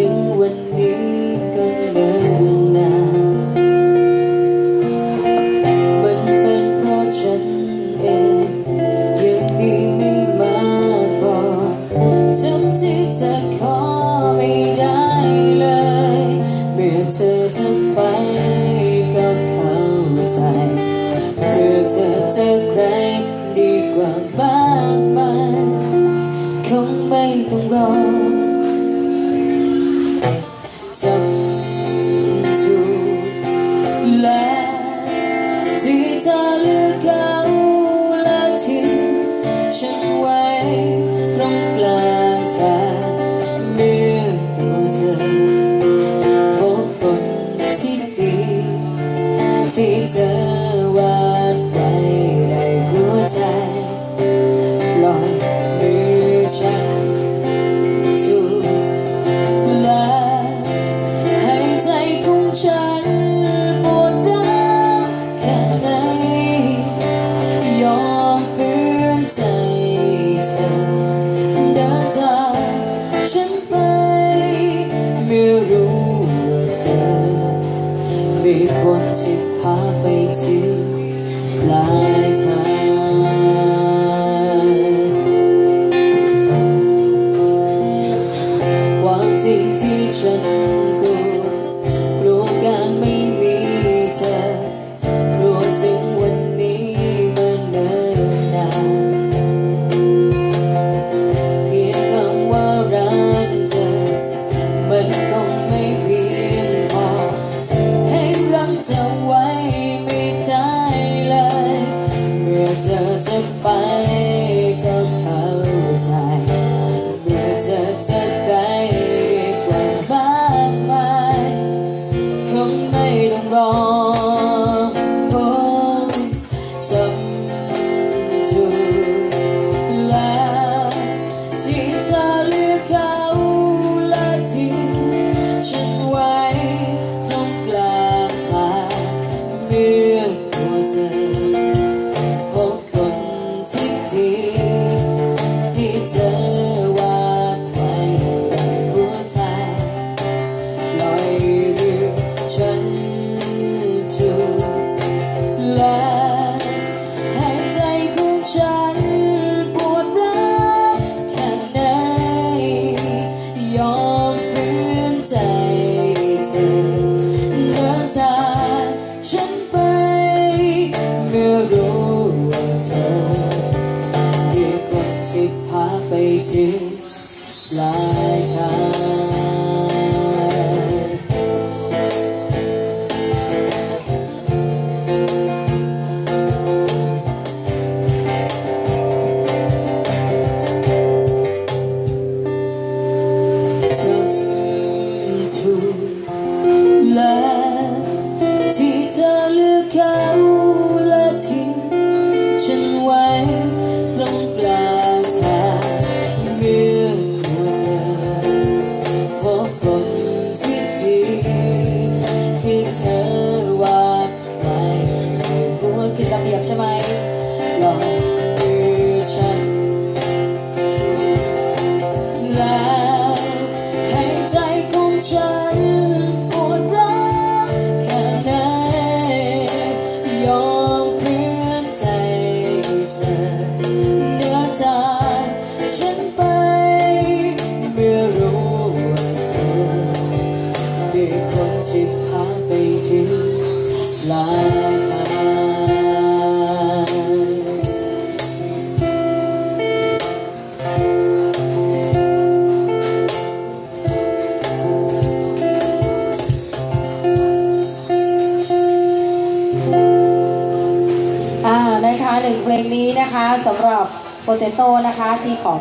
ถึงวันนี้ก็เนิ่นนามันเป็นเพราะฉันเองยังดีไม่มาพอทำที่จะขอไม่ได้เลย เมื่อเธอจะไปก็เข้าใจเมื่อเธอจะใครดีกว่ามากมายคงไม่ต้องรอ เธอเลือกเขาและทิ้งฉันไว้ตรงกลางทางเมื่อตัวเธอพบคนที่ดี ที่เธอวาดไว้ในหัวใจ ไปถึงปลายทางความจริงที่ฉัน ฉันไป เมื่อรู้ว่าเธอคือคนที่พาไปถึงปลายทาง ข นะคะสำหรับโปเตโต้นะคะที่ของ